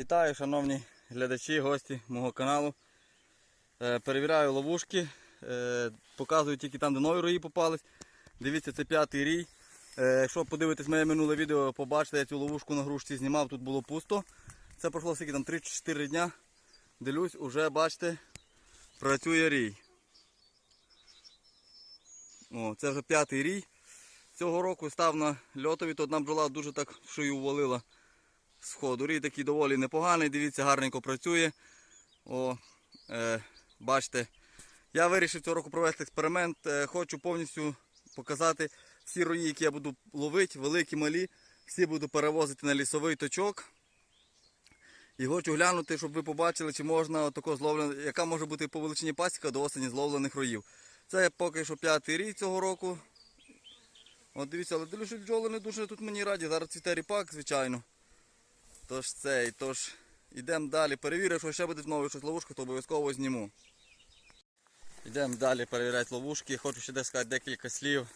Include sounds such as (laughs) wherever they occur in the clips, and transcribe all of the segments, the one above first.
Вітаю, шановні глядачі, гості мого каналу. Е, Перевіряю ловушки. Е, Показую тільки там, де нові рої попались. Дивіться, це п'ятий рій. Е, Якщо подивитись моє минуле відео, побачите, я цю ловушку на грушці знімав, тут було пусто. Це пройшло скільки там 3-4 дня. Дивлюсь, уже бачите, працює рій. О, це вже п'ятий рій. Цього року став на льотові, то одна бджола дуже так шию увалила з ходу. Рій такий доволі непоганий, дивіться, гарненько працює. О, е, бачите, я вирішив цього року провести експеримент. Е, хочу повністю показати всі рої, які я буду ловити, великі, малі, всі буду перевозити на лісовий точок. І хочу глянути, щоб ви побачили, чи можна отако зловлено, яка може бути по величині пасіка до осені зловлених роїв. Це поки що п'ятий рік цього року. От дивіться, але дивлюся, бджоли не дуже тут мені раді. Зараз цвіте ріпак, звичайно. Тож цей, тож йдемо далі. Перевірю, що ще буде знову щось ловушка, то обов'язково зніму. Йдемо далі перевіряти ловушки. Хочу ще десь сказати декілька слів.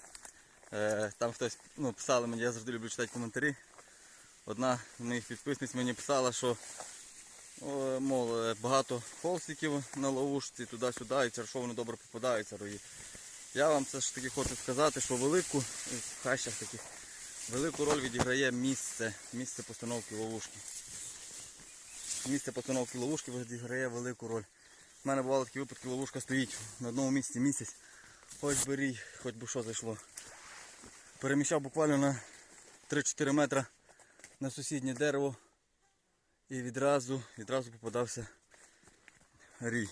Е, там хтось ну, писали мені, я завжди люблю читати коментарі. Одна з моїх підписниць мені писала, що мол, е, багато холстиків на ловушці, туди-сюди, і через що вони добре попадаються рої. Я вам все ж таки хочу сказати, що велику, в хащах таких, велику роль відіграє місце, місце постановки ловушки. Місце постановки ловушки відіграє велику роль. У мене бували такі випадки, ловушка стоїть на одному місці місяць, хоч би рій, хоч би що зайшло. Переміщав буквально на 3-4 метри на сусіднє дерево і відразу, відразу попадався рій.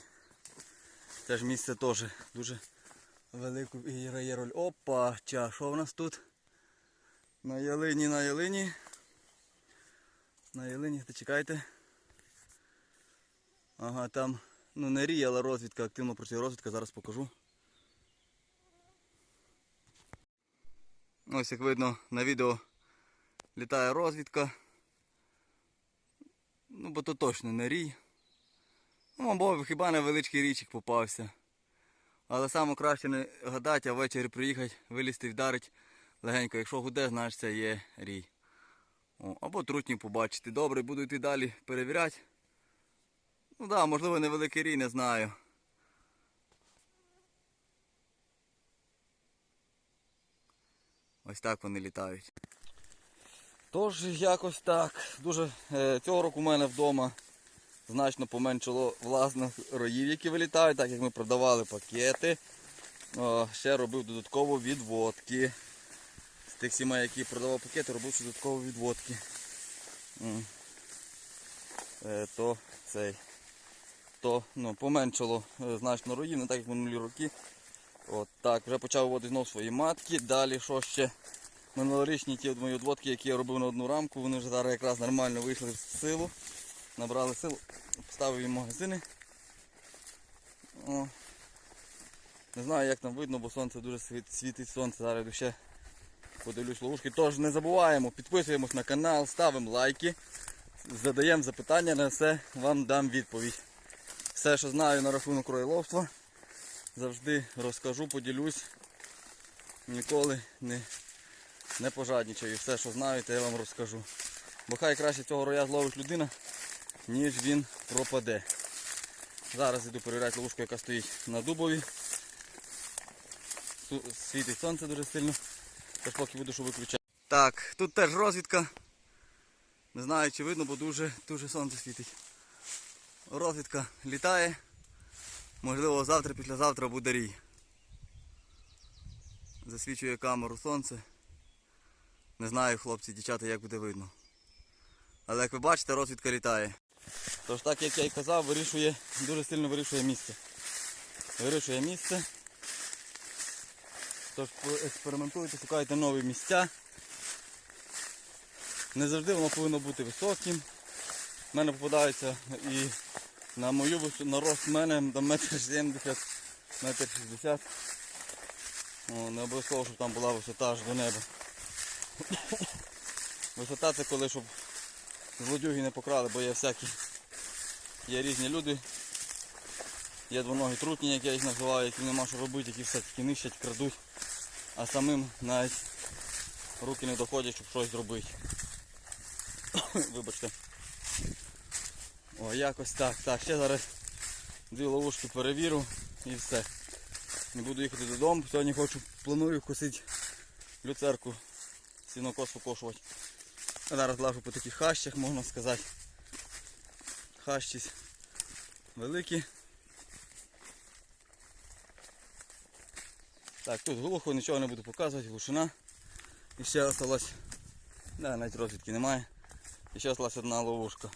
Це ж місце теж дуже велику грає роль. Опа, ча, що в нас тут? На ялині, на ялині. На ялині, та чекайте. Ага, там, ну не рій, але розвідка, активно працює розвідка, зараз покажу. Ось як видно на відео літає розвідка. Ну, бо то точно не рій. Ну, або хіба невеличкий річик попався. Але саме краще не гадати, а ввечері приїхати, вилізти і вдарити легенько. Якщо гуде, значить це є рій. О, або трутні побачити. Добре, буду йти далі перевіряти. Ну так, да, можливо невеликий рій, не знаю. Ось так вони літають. Тож якось так. Дуже е, цього року у мене вдома значно поменшало власних роїв, які вилітають, так як ми продавали пакети. Ще робив додатково відводки. Тих сімей, які продавав пакети, робив ще додатково відводки. Е, то цей. То ну, поменшало е, значно роїв, не так як минулі роки. От так, вже почав виводити знову свої матки. Далі що ще? Минулорічні ті мої відводки, які я робив на одну рамку, вони вже зараз якраз нормально вийшли в силу. Набрали силу, поставив їм магазини. О. Не знаю як там видно, бо сонце дуже світить сонце. Зараз ще подивлюсь ловушки. Тож не забуваємо, підписуємось на канал, ставимо лайки, задаємо запитання, на все вам дам відповідь. Все, що знаю на рахунок ройловства, завжди розкажу, поділюсь. Ніколи не, не пожадничаю. Все, що знаю, те я вам розкажу. Бо хай краще цього роя зловить людина, ніж він пропаде. Зараз йду перевіряти ловушку, яка стоїть на дубові. Світить сонце дуже сильно. Тож поки буду що виключати. Так, тут теж розвідка. Не знаю чи видно, бо дуже, дуже сонце світить. Розвідка літає. Можливо завтра, післязавтра буде рій. Засвічує камеру сонце. Не знаю, хлопці, дівчата, як буде видно. Але як ви бачите, розвідка літає. Тож так як я і казав, вирішує, дуже сильно вирішує місце. Вирішує місце. Тож експериментуйте, шукайте нові місця. Не завжди воно повинно бути високим. У мене попадаються і на мою висоту, на рост мене до метр 70, метр 60. О, не обов'язково, щоб там була висота аж до неба. Висота це коли, щоб злодюги не покрали, бо є всякі, є різні люди. Є двоногі трутні, як я їх називаю, які нема що робити, які все таки нищать, крадуть, а самим навіть руки не доходять, щоб щось зробити. (coughs) Вибачте. О, якось так. Так, ще зараз дві ловушки перевірю і все. Не буду їхати додому. Сьогодні хочу, планую косити люцерку, сінокос покошувати. А зараз лажу по таких хащах, можна сказати. Хащі великі. Так, тут глухо, нічого не буду показувати, глушина. І ще осталось, да, навіть розвідки немає. І ще осталась одна ловушка.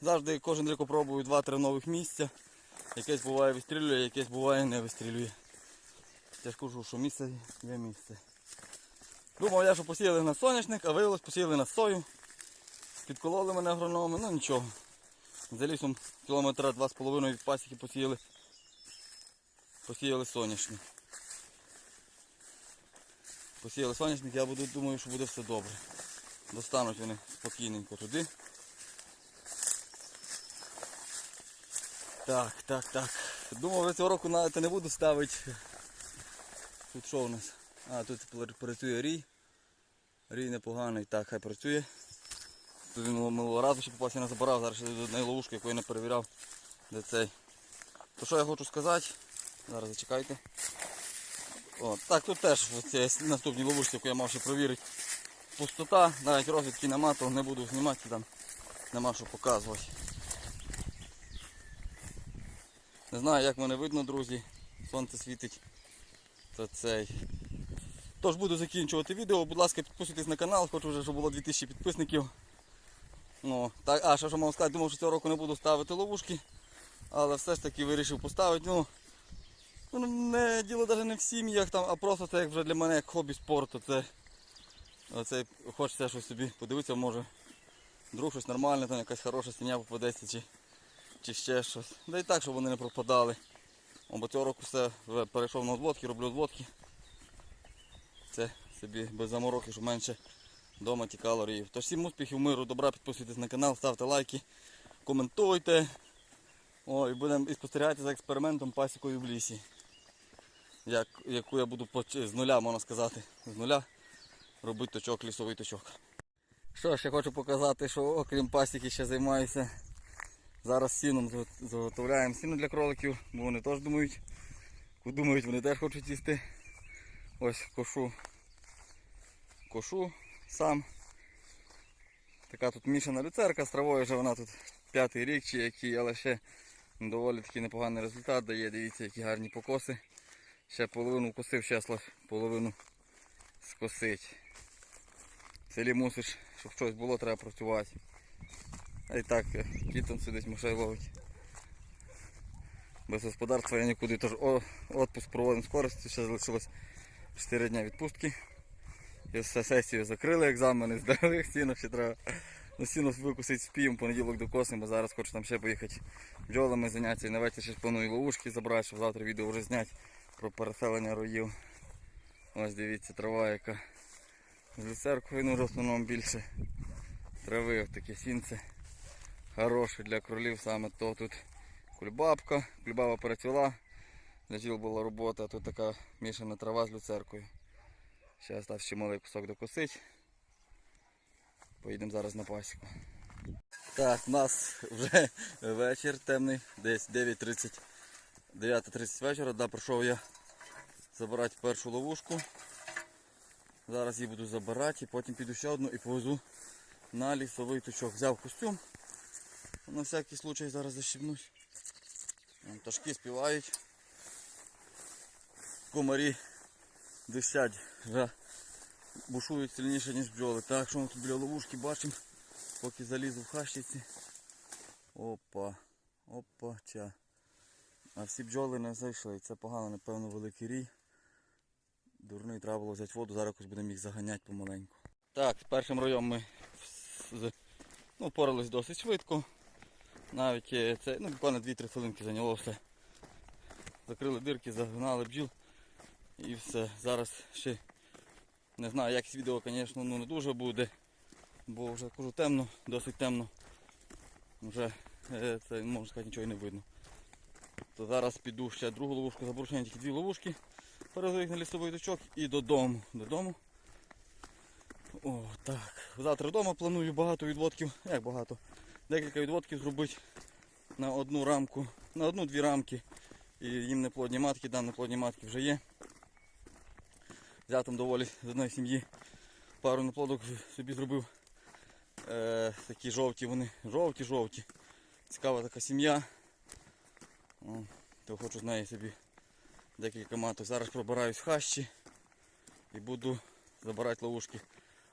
Завжди кожен рік пробую 2-3 нових місця. Якесь буває вистрілює, якесь буває не вистрілює. Я ж кажу, що місце є місце. Думав я, що посіяли на соняшник, а виявилось посіяли на сою. Підкололи мене агрономи, ну нічого. За лісом кілометра 2,5 від пасіки посіяли. Посіяли соняшник. Посіяли соняшник, я буду, думаю, що буде все добре. Достануть вони спокійненько туди. Так, так, так. Думав, цього року навіть не буду ставити. Тут що у нас? А, тут працює рій. Рій непоганий, так, хай працює. Тут він минулого разу ще попався не забирав, зараз ще до однієї ловушки, яку я не перевіряв, де цей. То що я хочу сказати? Зараз зачекайте. О, так, тут теж в цій наступній ловушці, яку я мав ще провірити. Пустота, навіть розвідки нема, то не буду знімати, там нема що показувати. Не знаю, як мене видно, друзі. Сонце світить. То цей. Тож буду закінчувати відео. Будь ласка, підписуйтесь на канал, хочу вже, щоб було 2000 підписників. Ну, так, а ще що можу сказати, думав, що цього року не буду ставити ловушки. Але все ж таки вирішив поставити. Ну, ну не діло навіть не в сім'ях там, а просто це як вже для мене як хобі спорту. Це, оце, хочеться щось собі подивитися, може друг щось нормальне, там якась хороша сім'я попадеться чи, чи ще щось. Да і так, щоб вони не пропадали. О, бо цього року все вже перейшов на зводки, роблю зводки. Це собі без замороки, щоб менше вдома ті калорії. Тож всім успіхів, миру, добра, підписуйтесь на канал, ставте лайки, коментуйте. О, і будемо і спостерігати за експериментом пасікою в лісі. Як, яку я буду з нуля, можна сказати, з нуля робити точок, лісовий точок. Що ж, я хочу показати, що окрім пасіки ще займаюся. Зараз сіном заготовляємо сіно для кроликів, бо вони теж думають, думають, вони теж хочуть їсти. Ось кошу. Кошу сам. Така тут мішана люцерка з травою, вже вона тут п'ятий рік чи який, але ще доволі такий непоганий результат дає. Дивіться, які гарні покоси. Ще половину вкусив, ще половину скосить. В селі мусиш, щоб щось було, треба працювати. А і так, е, кіт там сидить, мишей ловить. Без господарства я нікуди. Тож отпуск проводимо з користю, ще залишилось 4 дні відпустки. І все сесію закрили, екзамени здали, (laughs) сіно ще треба. Ну, сіно викусити спіємо, понеділок докосимо, зараз хочу там ще поїхати бджолами зайнятися. І на вечір ще планую ловушки забрати, щоб завтра відео вже зняти про переселення роїв. Ось дивіться, трава яка. З люцеркою ну, в основному більше трави, таке сінце. Хороше для кролів саме то тут кульбабка, кульбаба перецвіла, для тіл була робота, тут така мішана трава з люцеркою. Зараз став ще малий кусок докосить. Поїдемо зараз на пасіку. Так, у нас вже вечір темний, десь 9.30, 9.30 вечора, да, прийшов я забирати першу ловушку. Зараз її буду забирати і потім піду ще одну і повезу на лісовий точок. Взяв костюм. На всякий случай зараз защібнусь. Вон Пташки співають. Комарі дишать, вже бушують сильніше, ніж бджоли. Так, що ми тут біля ловушки бачимо, поки залізу в хащиці. Опа, опа, ча. А всі бджоли не зайшли. Це погано, напевно, великий рій. Дурний треба було взяти воду, зараз якось будемо їх заганяти помаленьку. Так, з першим роєм ми ну, порались досить швидко. Навіть е, це ну, буквально 2-3 хвилинки зайняло все. Закрили дирки, загнали бджіл і все. Зараз ще не знаю, якість відео, звісно, ну, не дуже буде, бо вже кажу темно, досить темно. Вже е, це можна сказати нічого і не видно. То зараз піду ще другу ловушку, заберу ще тільки дві ловушки, переведу їх на лісовий точок і додому. Додому. О, так. Завтра вдома планую багато відводків. Як багато? Декілька відводків зробити на одну рамку, на одну-дві рамки. І їм неплодні матки, там неплодні матки вже є. Взяв там доволі з одної сім'ї пару неплодок собі зробив. Е, такі жовті вони, жовті-жовті. Цікава така сім'я. О, то хочу з неї собі декілька маток. Зараз пробираюсь в хащі і буду забирати ловушки.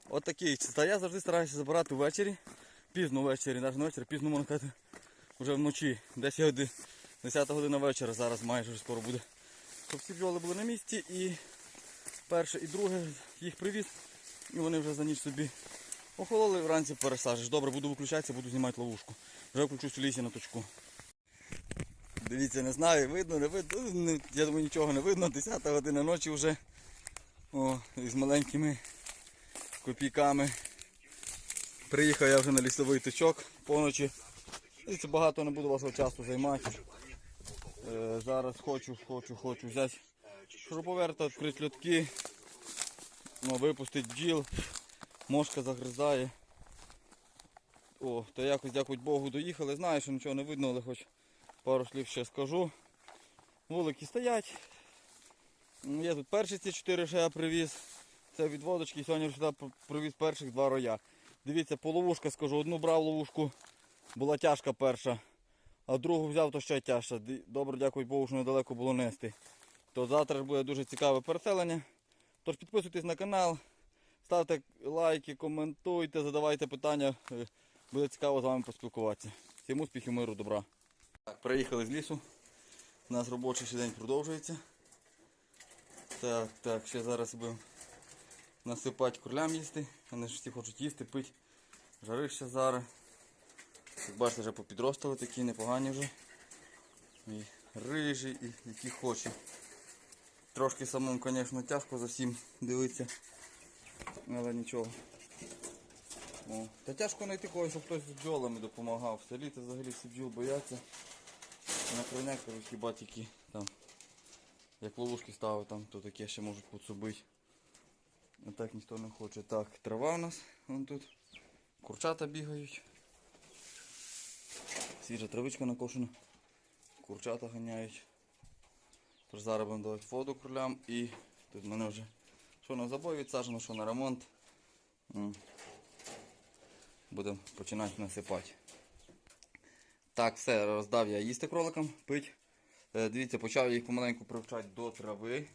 От такі. Та я завжди стараюся забирати ввечері, пізно ввечері, навіть ввечері, пізно можна сказати, вже вночі. Десь годи, 10 година вечора, зараз майже вже скоро буде. Щоб всі бджоли були на місці і перше і друге їх привіз. І вони вже за ніч собі охололи, вранці пересажиш. Добре, буду виключатися, буду знімати ловушку. Вже включусь у лісі на точку. Дивіться, не знаю, видно, не видно. Ну, Я думаю, нічого не видно. 10 година ночі вже. О, з маленькими копійками. Приїхав я вже на лісовий точок поночі. І багато не буду вашого часу займати. Е, зараз хочу, хочу, хочу взяти шуруповерта, відкрити льотки, ну, випустити бджіл. Мошка загризає. О, то якось дякую Богу доїхали. Знаю, що нічого не видно, але хоч пару слів ще скажу. Вулики стоять. Є тут перші ці чотири що я привіз. Це від водочки. Сьогодні сюди привіз перших два роя. Дивіться, по ловушка скажу. Одну брав ловушку, була тяжка перша, а другу взяв, то ще тяжча. Добре, дякую Богу, що недалеко було нести. То завтра ж буде дуже цікаве переселення. Тож підписуйтесь на канал, ставте лайки, коментуйте, задавайте питання. Е, Буде цікаво з вами поспілкуватися. Всім успіхів, миру, добра. Так, приїхали з лісу. У нас робочий ще день продовжується. Так, так, ще зараз будемо насипати курлям їсти. Вони ж всі хочуть їсти, пити. Жарище зараз. Як бачите, вже попідростали такі непогані вже. І рижі, і які хоче. Трошки самому, звісно, тяжко за всім дивитися. Але нічого. О. Та тяжко знайти когось, щоб хтось з бджолами допомагав. В селі взагалі всі бджіл бояться. На кажуть, хіба тільки там, як ловушки ставить, там, то таке ще можуть підсубити. А так ніхто не хоче. Так, трава у нас вон тут. Курчата бігають. Свіжа травичка накошена. Курчата ганяють. Зараз будемо давати воду кролям і тут в мене вже що на забой відсаджено, що на ремонт. Будемо починати насипати. Так, все, роздав я їсти кроликам, пить. Е, дивіться, почав їх помаленьку привчати до трави.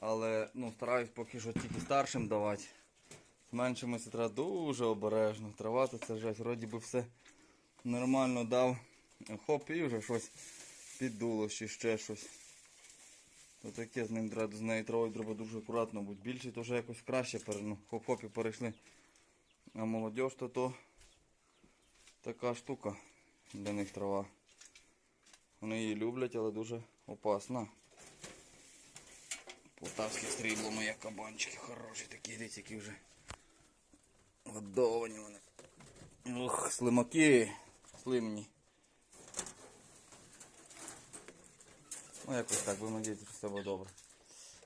Але ну, стараюсь поки що тільки старшим давати. З меншими треба дуже обережно. Трава то це жесть. Вроді би все нормально дав. Хоп, і вже щось піддуло чи ще щось. То таке з ним треба з нею травою треба дуже акуратно бути. Більше то вже якось краще ну, хоп-хоп і перейшли. А молодь то то така штука для них трава. Вони її люблять, але дуже опасна. Полтавське стрібло моє кабанчики хороші такі, дивіться, які вже годовані вони. Ох, слимаки, слимні. Ну якось так, будемо надіятися, що все буде добре.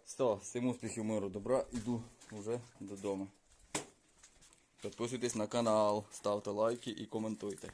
Все, всім успіхів, миру, добра, іду вже додому. Підписуйтесь на канал, ставте лайки і коментуйте.